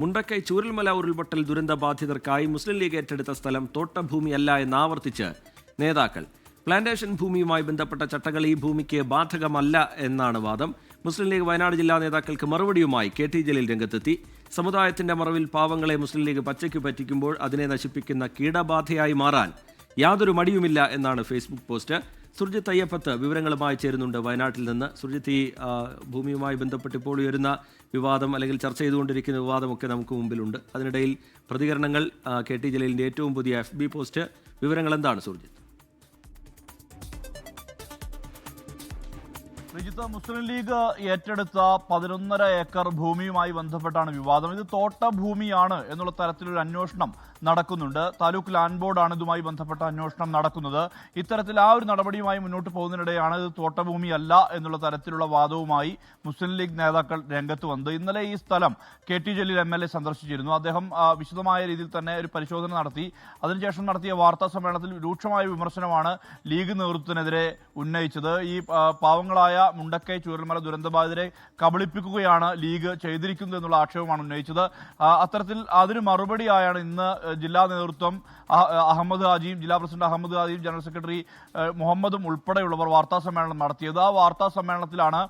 മുണ്ടക്കൈ ചൂരൽമല ഉരുൾപൊട്ടൽ ദുരന്ത ബാധിതർക്കായി മുസ്ലിം ലീഗ് ഏറ്റെടുത്ത സ്ഥലം തോട്ടഭൂമിയല്ല എന്ന് ആവർത്തിച്ച് നേതാക്കൾ. പ്ലാന്റേഷൻ ഭൂമിയുമായി ബന്ധപ്പെട്ട ചട്ടങ്ങൾ ഈ ഭൂമിക്ക് ബാധകമല്ല എന്നാണ് വാദം. മുസ്ലിം ലീഗ് വയനാട് ജില്ലാ നേതാക്കൾക്ക് മറുപടിയുമായി കെ ടി ജലീൽ രംഗത്തെത്തി. സമുദായത്തിന്റെ മറവിൽ പാവങ്ങളെ മുസ്ലിം ലീഗ് പച്ചയ്ക്ക് പറ്റിക്കുമ്പോൾ അതിനെ നശിപ്പിക്കുന്ന കീടബാധയായി മാറാൻ യാതൊരു മടിയുമില്ല എന്നാണ് ഫേസ്ബുക്ക് പോസ്റ്റ്. സുർജിത്ത് അയ്യപ്പത്ത് വിവരങ്ങളുമായി ചേരുന്നുണ്ട്. വയനാട്ടിൽ നിന്ന് സുർജിത്ത് ഈ ഭൂമിയുമായി ബന്ധപ്പെട്ട് ഇപ്പോൾ ഉയരുന്ന വിവാദം അല്ലെങ്കിൽ ചർച്ച ചെയ്തുകൊണ്ടിരിക്കുന്ന വിവാദമൊക്കെ നമുക്ക് മുമ്പിലുണ്ട്. അതിനിടയിൽ പ്രതികരണങ്ങൾ കെ ടി ജലീലിന്റെ ഏറ്റവും പുതിയ എഫ് ബി പോസ്റ്റ് വിവരങ്ങൾ എന്താണ് സുർജിത്ത്? ശ്രീജിത്ത് മുസ്ലിം ലീഗ് ഏറ്റെടുത്ത പതിനൊന്നര ഏക്കർ ഭൂമിയുമായി ബന്ധപ്പെട്ടാണ് വിവാദം. ഇത് തോട്ട ഭൂമിയാണ് എന്നുള്ള തരത്തിലൊരു അന്വേഷണം നടക്കുന്നുണ്ട്. താലൂക്ക് ലാൻഡ് ബോർഡാണ് ഇതുമായി ബന്ധപ്പെട്ട അന്വേഷണം നടക്കുന്നത്. ഇത്തരത്തിൽ ആ ഒരു നടപടിയുമായി മുന്നോട്ട് പോകുന്നതിനിടെയാണ് ഇത് തോട്ടഭൂമിയല്ല എന്നുള്ള തരത്തിലുള്ള വാദവുമായി മുസ്ലിം ലീഗ് നേതാക്കൾ രംഗത്ത് വന്നത്. ഇന്നലെ ഈ സ്ഥലം K T Jaleel M L A സന്ദർശിച്ചിരുന്നു. അദ്ദേഹം വിശദമായ രീതിയിൽ തന്നെ ഒരു പരിശോധന നടത്തി. അതിനുശേഷം നടത്തിയ വാർത്താ സമ്മേളനത്തിൽ രൂക്ഷമായ വിമർശനമാണ് ലീഗ് നേതൃത്വത്തിനെതിരെ ഉന്നയിച്ചത്. ഈ ആ, മുണ്ടക്കൈ ചൂരൽമല ദുരന്തബാധിതരെ കബളിപ്പിക്കുകയാണ് ലീഗ് ചെയ്തിരിക്കുന്നത് എന്നുള്ള ആക്ഷേപമാണ് ഉന്നയിച്ചത്. അത്തരത്തിൽ അതിന് മറുപടിയായാണ് ഇന്ന് ജില്ലാ നേതൃത്വം അഹമ്മദ് ഹാജിയും ജില്ലാ പ്രസിഡന്റ് അഹമ്മദ് ഹാജിയും ജനറൽ സെക്രട്ടറി മുഹമ്മദും ഉൾപ്പെടെയുള്ളവർ വാർത്താ സമ്മേളനം നടത്തിയത്. ആ വാർത്താ സമ്മേളനത്തിലാണ്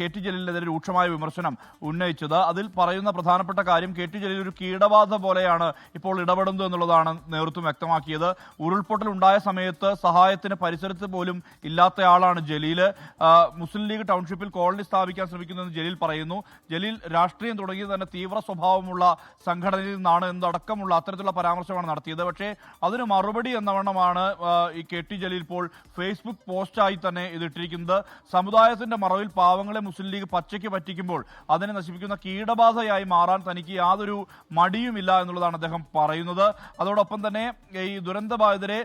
കെ ടി ജലീലിനെതിരെ രൂക്ഷമായ വിമർശനം ഉന്നയിച്ചത്. അതിൽ പറയുന്ന പ്രധാനപ്പെട്ട കാര്യം കെ ടി ജലീൽ ഒരു കീടബാധ പോലെയാണ് ഇപ്പോൾ ഇടപെടുന്നത് എന്നുള്ളതാണ് നേതൃത്വം വ്യക്തമാക്കിയത്. ഉരുൾപൊട്ടൽ ഉണ്ടായ സമയത്ത് സഹായത്തിന് പരിസരത്ത് പോലും ഇല്ലാത്തയാളാണ് ജലീൽ. ആ, മുസ്ലിം ലീഗ് ടൗൺഷിപ്പിൽ കോളനി സ്ഥാപിക്കാൻ ശ്രമിക്കുന്നതെന്ന് ജലീൽ പറയുന്നു. ജലീൽ രാഷ്ട്രീയം തുടങ്ങിയത് തന്നെ തീവ്ര സ്വഭാവമുള്ള സംഘടനയിൽ നിന്നാണ് എന്നടക്കമുള്ള അത്തരത്തിലുള്ള പരാമർശമാണ് നടത്തിയത്. പക്ഷേ അതിന് മറുപടി എന്നവണ്ണമാണ് ഈ കെ ടി ജലീൽ ഇപ്പോൾ ഫേസ്ബുക്ക് പോസ്റ്റായി തന്നെ ഇതിട്ടിരിക്കുന്നത്. സമുദായത്തിന്റെ മറവിൽ പാവങ്ങളെ മുസ്ലിം ലീഗ് പച്ചയ്ക്ക് പറ്റിക്കുമ്പോൾ അതിനെ നശിപ്പിക്കുന്ന കീടബാധയായി മാറാൻ തനിക്ക് യാതൊരു മടിയുമില്ല എന്നുള്ളതാണ് അദ്ദേഹം പറയുന്നത്. അതോടൊപ്പം തന്നെ ഈ ദുരന്തബാധിതരെ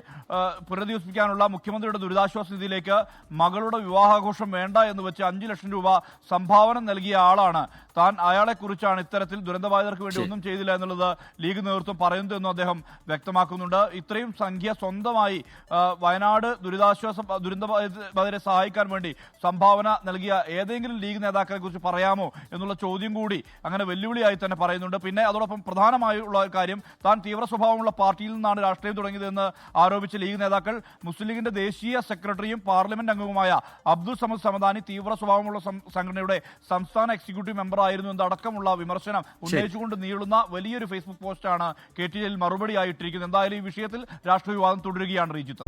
പുനരധിവസിപ്പിക്കാനുള്ള മുഖ്യമന്ത്രിയുടെ ദുരിതാശ്വാസ നിധിയിലേക്ക് മകളുടെ വിവാഹാഘോഷം വേണ്ട എന്ന് വെച്ച് അഞ്ചു ലക്ഷം രൂപ സംഭാവന നൽകിയ ആളാണ്. താൻ അയാളെ കുറിച്ചാണ് ഇത്തരത്തിൽ ദുരന്തബാധിതർക്ക് വേണ്ടി ഒന്നും ചെയ്തില്ല എന്നുള്ളത് ലീഗ് നേതൃത്വം പറയുന്നത് എന്നും അദ്ദേഹം വ്യക്തമാക്കുന്നുണ്ട്. ഇത്രയും സംഖ്യ സ്വന്തമായി വയനാട് ദുരിതാശ്വാസ ദുരന്തബാധിതരെ സഹായിക്കാൻ വേണ്ടി സംഭാവന നൽകിയ ഏതെങ്കിലും ലീഗ് നേതാക്കളെ കുറിച്ച് പറയാമോ എന്നുള്ള ചോദ്യം കൂടി അങ്ങനെ വെല്ലുവിളിയായി തന്നെ പറയുന്നുണ്ട്. പിന്നെ അതോടൊപ്പം പ്രധാനമായുള്ള കാര്യം താൻ തീവ്ര സ്വഭാവമുള്ള പാർട്ടിയിൽ നിന്നാണ് രാഷ്ട്രീയം തുടങ്ങിയതെന്ന് ആരോപിച്ച ലീഗ് നേതാക്കൾ മുസ്ലിം ലീഗിന്റെ ദേശീയ സെക്രട്ടറിയും പാർലമെന്റ് അംഗവുമായ അബ്ദുൾ സമദ് സമദാനി തീവ്ര സ്വഭാവമുള്ള സംഘടനയുടെ സംസ്ഥാന എക്സിക്യൂട്ടീവ് മെമ്പർ ആയിരുന്നു എന്നടക്കമുള്ള വിമർശനം ഉന്നയിച്ചുകൊണ്ട് നീളുന്ന വലിയൊരു ഫേസ്ബുക്ക് പോസ്റ്റാണ് കെ ടി ജലീൽ മറുപടിയായിട്ടിരിക്കുന്നത്. എന്തായാലും ഈ വിഷയത്തിൽ രാഷ്ട്രീയ വിവാദം തുടരുകയാണ് റീജിത്ത്.